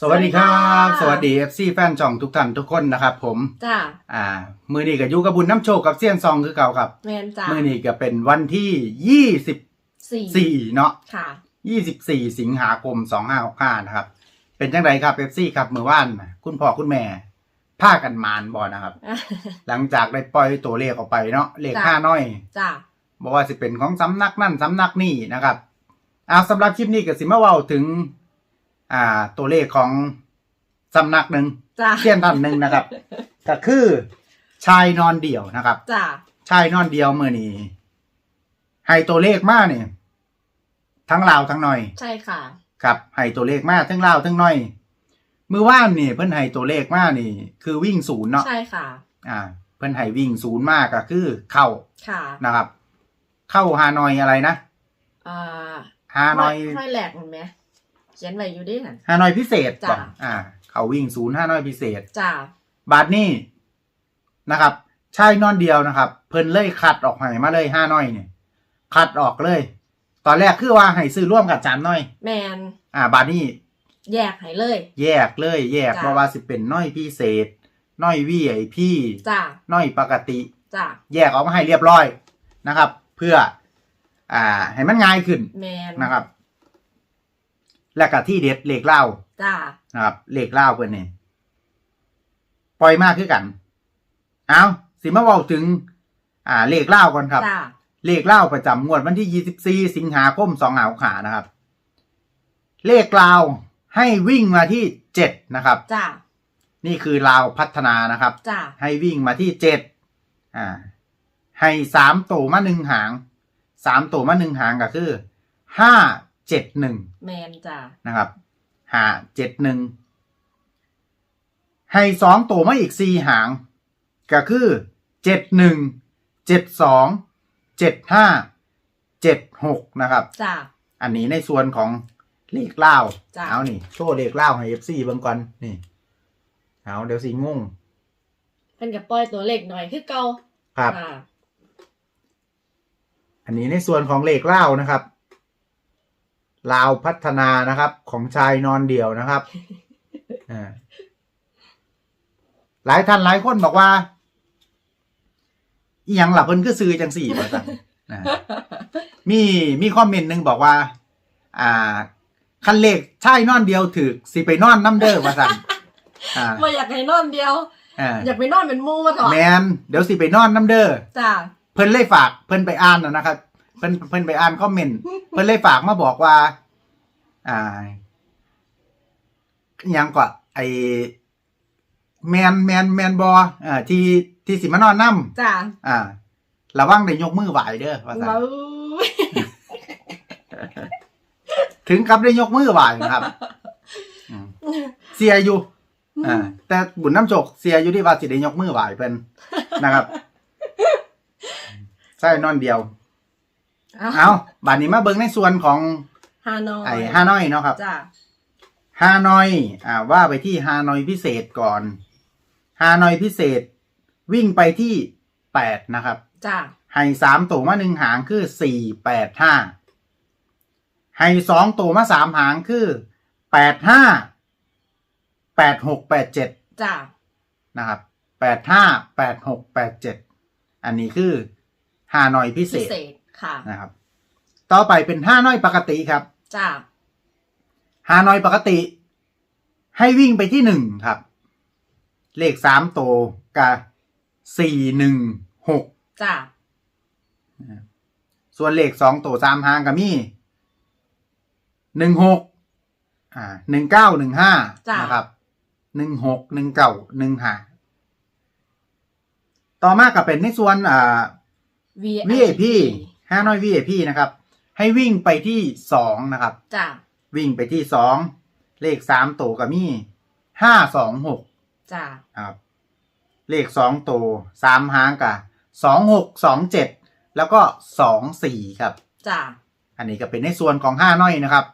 สวัสดีครับสสวัวัสสดีดีค่ะ FC แฟนช่องทุกท่านทุกคนนะครับผมจ้าอ่า มือนี้กับยูกับบุญน้ำโชคกับเซียนซองคือเก่าครับแมนจ้ามือนี้ก็เป็นวันที่สี่24เนาะค่ะ24สิงหาคม2565นะครับ เป็นจังไรครับ FC ครับเมื่อวานคุณพ่อคุณแม่พากันมานบอนะครับ หลังจากได้ปล่อยตัวเลขออกไปเนาะเลขจ้ะห้าน้อยจ้าบอกว่าสิเป็นของสำนักนั่นสำนักนี่นะครับเอาสำหรับคลิปนี้ก็สิมาเว้าถึง อ่า ตัวเลขของสำนักหนึ่งจ้าเซียนท่านหนึ่งนะครับ ก็คือชายนอนเดี่ยวนะครับ จ้าชายนอนเดียวเมื่อนี้ให้ตัวเลขมาเนี่ยทั้งลาวทั้งหน่อย ใช่ค่ะ ครับให้ตัวเลขมาทั้งลาวทั้งหน่อยมือว่านนี่เพิ่นให้ตัวเลขมานี่ คือวิ่งศูนย์เนาะใช่ค่ะ อ่า เพิ่นให้วิ่งศูนย์มากก็คือ เข้าค่ะนะครับ เข้าฮานอยอะไรนะอ่าฮานอยห้อยแหลกเห็นไหม เขียนไว้อยู่ดิน่ะฮานอยพิเศษจ้ะ ก่อนอ่า เขาวิ่งศูนย์ฮานอยพิเศษ จ้าบาทนี่นะครับชายนอนเดียวนะครับ เพิ่นเลยคัดออกให้มาเลยห้าน้อยเนี่ยคัดออกเลย ตอนแรกคือว่าให้ซื้อร่วมกับจานน้อย แมนอ่า บาทนี่แยกให้เลย แยกเลย แยกจ้ะ เพราะว่าสิเป็นน้อยพิเศษ น้อยวีไอพีจ้าน้อยปกติ จ้าแยกออกมาให้เรียบร้อยนะครับ เพื่อ อ่า ให้มันง่ายขึ้นแมนนะครับ และกับที่เด็ดเหล็กเล่าจ้านะครับเลขเล่าเพื่อนนี่ปล่อยมากขึ้นกัน เอาสิมาเว้าถึง อ่า เลขเล่าก่อนครับ จ้าเลขเล่าประจำงวดวันที่ 24 สิงหาคม2หาขานะครับ เลขลาวให้วิ่งมาที่ 7 นะครับ จ้านี่คือลาวพัฒนานะครับ จ้าให้วิ่งมาที่ 7 อ่า ให้สามตัวมาหนึ่งหางสามตัวมาหนึ่งหางก็คือห้า เจ็ดหนึ่งแมนจ้านะครับหาเจ็ดหนึ่งให้สองตัวมาอีกสี่หาง ก็คือเจ็ดหนึ่งเจ็ดสองเจ็ดห้าเจ็ดหกนะครับ จ้าอันนี้ในส่วนของเลขเล่าจ้ะเอานี่โชว์เลขเล่าให้เอฟซีเบิ่งก่อนนี่ เอาเดี๋ยวสิงงเป็นกับปล่อยตัวเล็กหน่อยคือเก่าครับค่ะอันนี้ในส่วนของเลขเล่านะครับ ลาวพัฒนานะครับ ของชายนอนเดี่ยวนะครับอ่าหลายท่านหลายคนบอกว่าอีหยังหลับเพิ่นก็ซื้อจังสี่ว่าสั่นนะมีมีคอมเมนต์หนึ่งบอกว่า อ่า คันเลขชายนอนเดียวถือสิไปนอนน้ำเด้อว่าสั่นอ่ามาอยากให้นอนเดียวอ่าอยากไปนอนเป็นหมูมาถอดแมนเดี๋ยวสิไปนอนน้ำเด้อจ้าเพิ่นเลยฝากเพิ่นไปอ่านนะนะครับ เพิ่นเพิ่นไปอ่านคอมเมนต์เพิ่นเลยฝากมาบอกว่า อ่าอิหยังก็ไอแมนแมนแมนบออ่าที่ที่สิมานอนนํจ้าอ่า ระวังได้ยกมือไหวเด้อว่าซั่นเมาถึงกับได้ยกมือไหวนะครับอืมเสียอยู่ อ่าแต่บุญน้ำโจกเสียอยู่ที่ว่าสิได้ยกมือไหวเพิ่นนะครับ ใช่นอนเดียว เอาบัดนี้มาเบิ่งในส่วนของฮานอยไอ้ฮานอยเนาะครับ จ้าฮานอย อ่า ว่าไปที่ฮานอยพิเศษก่อน ฮานอยพิเศษ วิ่งไปที่แปดนะครับ จ้าให้สามตัวมาหนึ่งหางคือสี่แปดห้าให้สองตัวมาสามหางคือแปดห้าแปดหกแปดเจ็ดจ้านะครับแปดห้าแปดหกแปดเจ็ดอันนี้คือฮานอยพิเศพิษ เศษ ค่ะนะครับ ต่อไปเป็นฮานอยปกติครับจ้าฮานอยปกติ ให้วิ่งไปที่หนึ่งครับ เลขสามโตวกับสี่หนึ่งหกจ้าส่วนเลขสองโตวสามหางกับมีหนึ่งหกอ่าหนึ่งเก้าหนึ่งห้านะครับหนึ่งหกหนึ่งเก้าหนึ่งห้าต่อมาก็เป็นในส่วนอ่า VIP ฮานอย VIP นะครับ ให้วิ่งไปที่สองนะครับ จ้าวิ่งไปที่สองเลขสามตัวกับมีห้าสองหกจ้าครับ เลขสองตัวสามหางกับสองหกสองเจ็ดแล้วก็สองสี่ครับ จ้าอันนี้ก็เป็นในส่วนของห้าน้อยนะครับ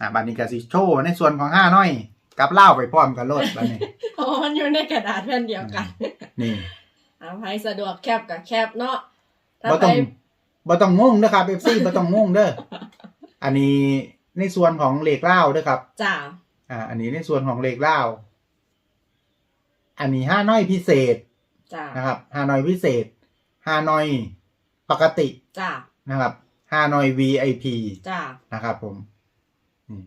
อ่าบันนี้ก็สิโชว์ในส่วนของห้าน้อย กับเล่าไปพร้อมกันโลดบันนี้โอ้มันอยู่ในกระดาษแผ่นเดียวกัน นี่ เอาให้สะดวกแคบกับแคบเนาะถ้าบ่ไปต้อง บ่ต้องงงนะครับเอฟซีบ่ต้องงงเด้ออันนี้ในส่วนของเลขเล่าเด้อครับ จ้าอ่า อันนี้ในส่วนของเลขเล่า อันนี้ห้าน้อยพิเศษจ้านะครับห้าน้อยพิเศษห้าน้อยปกติจ้านะครับห้าน้อย VIP จ้านะครับ ผมนี่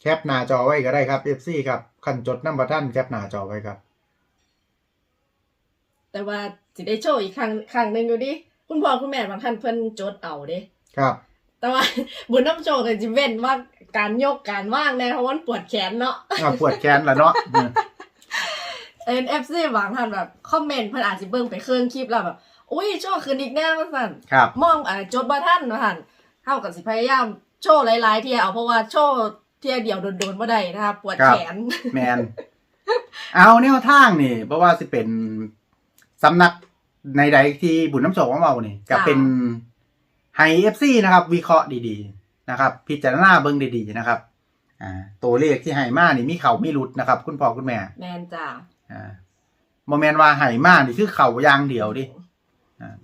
แคปหน้าจอไว้ก็ได้ครับ FC ครับขันจดน้ำประท่านแคปหน้าจอไว้ครับ แต่ว่าสิได้โชว์อีกครั้งครั้งหนึ่งอยู่ดิ คุณพ่อคุณแม่บางท่านเพิ่นจดเอาเด้ครับ แต่ว่าบุญน้ำโชว์กับจิเว้นว่าการยกการว่างแน่เพราะว่ามันปวดแขนเนาะอ่าปวดแขนแล้วเนาะอืมเอ็นเอฟซีบางท่านแบบคอมเมนต์เพิ่นอาจจะเบิ่งไปเครื่องคลิปแล้วแบบอุ้ยโชว์คืนอีกแน่มาสั่นครับ มองอ่าจดบ่ท่านมาท่านเท่ากับสิพยายามโชว์หลายๆเที่ยเอาเพราะว่าโชว์เที่ยเดียวโดนๆบ่ได้นะคะปวดแขน แมน เอาแนวทางนี่เพราะว่าสิเป็นสำนัก ในใดที่บุญน้ำโศกของเรานี่ก็จ้ะเป็นไฮเอฟซีนะครับ วิเคราะห์ดีๆนะครับ พิจารณาเบิ่งดีๆนะครับ อ่า ตัวเลขที่ไฮมานี่มีเขามีหลุดนะครับ คุณพ่อคุณแม่ แมนจ้าอ่าโมเมนว่าไห่มากนี่คือเข่าอยางเดียวดิอ่า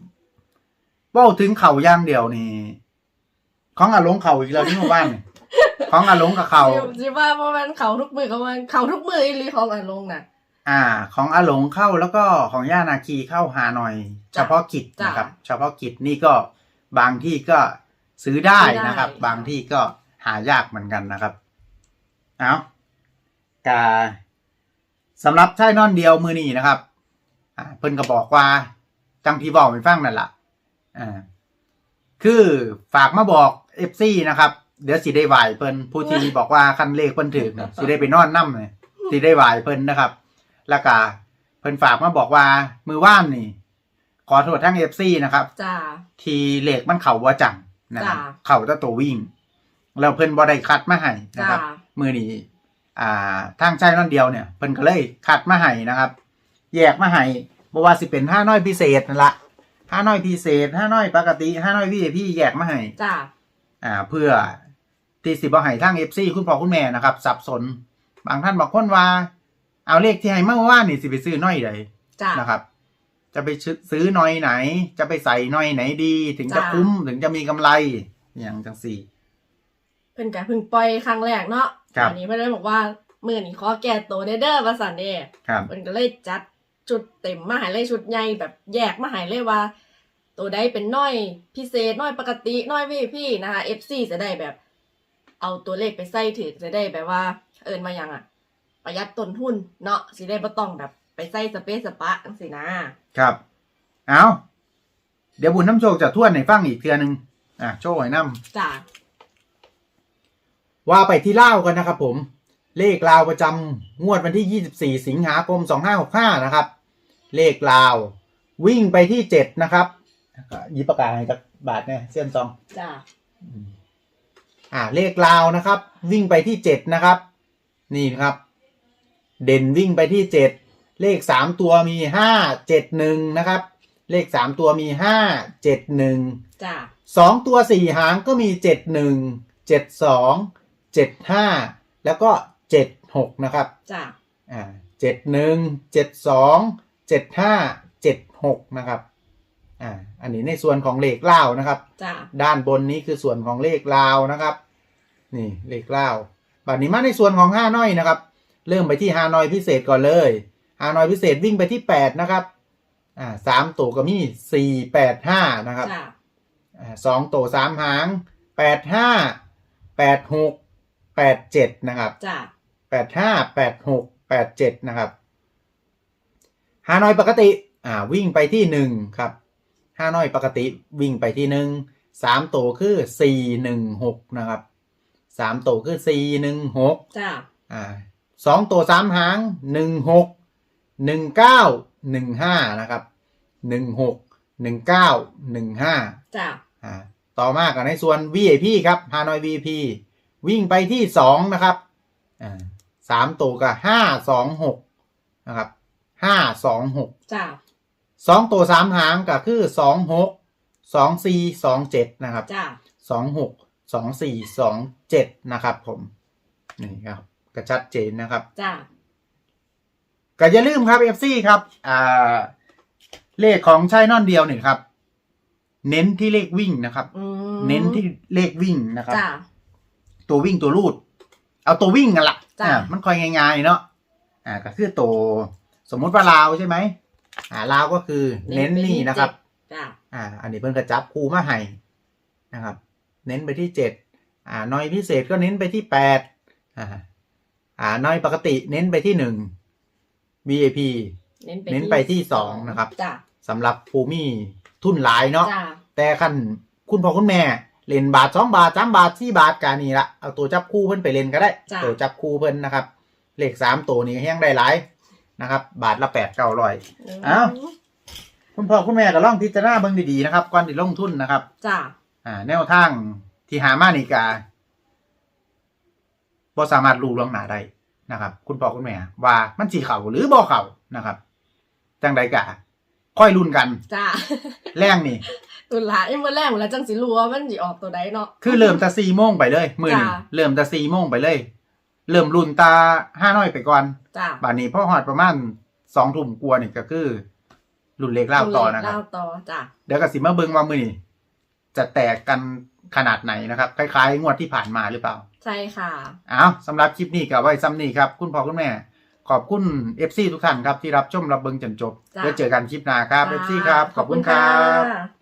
เว่าถึงเข่าอยางเดียวนี่ของอาลงเข่าอีกแล้วที่หมู่บ้านนี่ของอาลงกับเข่าสิว่าเพราะมันเขาทุกมือเขามันเขาทุกมืออีหลีของอันลงน่ะ อ่า ของอาหลงเข้าแล้วก็ของย่านาคีเข้าหาหน่อย เฉพาะกิจจ้ะนะครับ เฉพาะกิจนี่ก็บางที่ก็ซื้อได้ซื้อได้นะครับค่ะบางที่ก็หายากเหมือนกันนะครับเอากาสำหรับชายนอนเดียวมือนี้นะครับ อ่า เพิ่นก็บอกว่า จังที่บอกไปฟังนั่นแหละอ่าคือฝากมาบอกเอฟซีนะครับ เดี๋ยวสิได้ไหวเพิ่นผู้ที่บอกว่าคันเลขเพิ่นถึกเนี่ยสิได้ไปนอนนั่เลยสิได้ไหวเพิ่นนะครับ แล้วก็เพิ่นฝากมาบอกว่ามือว่านนี่ ขอโทษทั้งเอฟซีนะครับ จ้า ทีเลขมันเข่าว่าจังนะครับจ้ะ เข่าแตะตัววิ่ง แล้วเพิ่นบ่ได้คัดมาให้นะจ้า ครับ มือนี้อ่าทางใจนั่นเดียวเนี่ย เพิ่นก็เลยคัดมาให้นะครับ แยกมาให้บ่ว่าสิเป็นห้าน้อยพิเศษนั่นละห้าน้อยพิเศษห้าน้อยปกติห้าน้อยพี่พี่แยกมาให้ จ้า อ่าเพื่อที่สิบ่ให้ทาง FC คุณพ่อคุณแม่นะครับ สับสน บางท่านบอกคนว่า เอาเลขที่ให้เมื่อวานนี่สิไปซื้อน้อยใดจ้า นะครับ จะไปซื้อน้อยไหน จะไปใส่น้อยไหนดี ถึงจะจ้ะ คุ้มถึงจะมีกำไรอย่างจังสี่ เพิ่นก็เพิ่งปล่อยครั้งแรกเนาะครับอันนี้เพิ่นเลยบอกว่ามื้อนี้ขอแก้ตัวเด้อเด้อว่าซั่นเด้ครับ เพิ่นก็เลยจัดชุดเต็มมาให้เลยชุดใหญ่แบบแยกมาให้เลยว่า ตัวใดเป็นน้อยพิเศษน้อยปกติน้อยพี่พี่นะคะ FC จะได้แบบ เอาตัวเลขไปใส่ถึงจะได้แบบว่า เอินมายังอะ ประหยัดต้นทุนเนาะสิได้บ่ต้องแบบ ไปใส่สเปซสปะจังซี่นะครับ เอาเดี๋ยวบุญน้ำโชคจะทวนในฟังอีกเทือหนึงอะโชว์ให้น้จ้าำว่าไปที่เล่าวกันนะครับผม เลขลาวประจำงวดวันที่ 24 สิงหาคม 2565 นะครับ เลขลาว วิ่งไปที่ 7 นะครับหยิบปากกาให้จากบาทเนี่ยเส้นซอง จ้าอ่าเลขลาวนะครับ วิ่งไปที่เจ็ดนะครับ นี่นะครับ เด่นวิ่งไปที่เจ็ดเลขสามตัวมีห้าเจ็ดหนึ่งนะครับ เลขสามตัวมีห้าเจ็ดหนึ่งจ้าสองตัวสี่หางก็มีเจ็ดหนึ่งเจ็ดสองเจ็ดห้าแล้วก็เจ็ดหกนะครับจ้าอ่าเจ็ดหนึ่งเจ็ดสองเจ็ดห้าเจ็ดหกนะครับอ่าอันนี้ในส่วนของเลขเล่าวนะครับ จ้าด้านบนนี้คือส่วนของเลขลาวนะครับ นี่เลขลาวบัดนี้มาในส่วนของห้าน้อยนะครับ เริ่มไปที่ฮานอยพิเศษก่อนเลยฮานอยพิเศษวิ่งไปที่แปดนะครับอ่าสามตัวก็มีสี่แปดห้านะครับจ้าอ่าสองตัวสามหางแปดห้าแปดหกแปดเจ็ดนะครับจ้าแปดห้าแปดหกแปดเจ็ดนะครับฮานอยปกติอ่าวิ่งไปที่หนึ่งครับฮานอยปกติวิ่งไปที่หนึ่งสามตัวคือสี่หนึ่งหกนะครับสามตัวคือสี่หนึ่งหกจ้าอ่า สองตัวสามหางหนึ่งหกหนึ่งเก้าหนึ่งห้านะครับหนึ่งหกหนึ่งเก้าหนึ่งห้าจ้าอ่าต่อมากันในส่วน VIP ครับฮานอย VIP วิ่งไปที่สองนะครับอ่าสามตัวกับห้าสองหกนะครับห้าสองหกจ้าสองตัวสามหางก็คือสองหกสองสี่สองเจ็ดนะครับจ้าสองหกสองสี่สองเจ็ดนะครับผมนี่ครับ ก็ชัดเจนนะครับจ้าก็อย่าลืมครับ FC ครับ อ่า เลขของชายนอนเดียวหนึ่งครับ เน้นที่เลขวิ่งนะครับ อืมเน้นที่เลขวิ่งนะครับ จ้า ตัววิ่งตัวรูด เอาตัววิ่งกันละจ้ะ อ่ามันค่อยง่ายๆเนาะอ่าก็คือตัวสมมุติว่าลาวใช่ไหมอ่าลาวก็คือเน้นนี่นะครับ จ้ะอ่า อันนี้เพิ่นกระจับคูมาให้นะครับ เน้นไปที่เจ็ดอ่าน้อยพิเศษก็เน้นไปที่แปดอ่า อ่าน้อยปกติเน้นไปที่หนึ่ง VIP เน้นไปเน้นไปที่สองนะครับ จ้ะสำหรับภูมิทุนหลายเนาะ จ้ะแต่คันคุณพ่อคุณแม่เล่นบาทสองบาทสามบาทสี่บาทกานี่ละเอาตัวจับคู่เพิ่นไปเล่นก็ได้ จ้ะตัวจับคู่เพิ่นนะครับ เลขสามตัวนี้แห้งได้หลายนะครับ บาทละแปดเก้าร้อยเอ้าคุณพ่อคุณแม่ก็ลองพิจารณาเบิ่งดีๆนะครับก่อนที่ลงทุนนะครับ จ้ะอ่าแนวทางที่หามานี่กา บ่สามารถรู้ล่วงหน้าได้นะครับ คุณพ่อคุณแม่ว่ามันสีเข่าหรือบ่เข่านะครับจังใดกะค่อยลุ้นกันจ้ะแรงนี่ตุลายังบ่แรงหมดแล้วจังสิรู้ว่ามันสิออกตัวใดเนาะคือเริ่มแตะสี่โมงไปเลย มือนี่จ้ะเริ่มแตะสี่โมงไปเลย เริ่มรุ่นตาห้าน้อยไปก่อนจ้ะบาดนี้พอหอดประมาณสองทุ่มกลัวานี่ก็คือรุ่นเล็กเล่าต่อนะครับเล่าต่อจ้ะเดี๋ยวก็สิมาเบิ่งว่ามือนี่จะแตกกัน ขนาดไหนนะครับคล้ายๆ งวดที่ผ่านมาหรือเปล่า ใช่ค่ะเอาสำหรับคลิปนี้ก็ไว้ซ้ำนี้ครับคุณพ่อคุณแม่ ขอบคุณ FC ทุกท่านครับที่รับชมรับเบิ่งจนจบจ้ะแล้วเจอกันคลิปหน้าครับ FC ครับ ขอบคุณครับค่ะ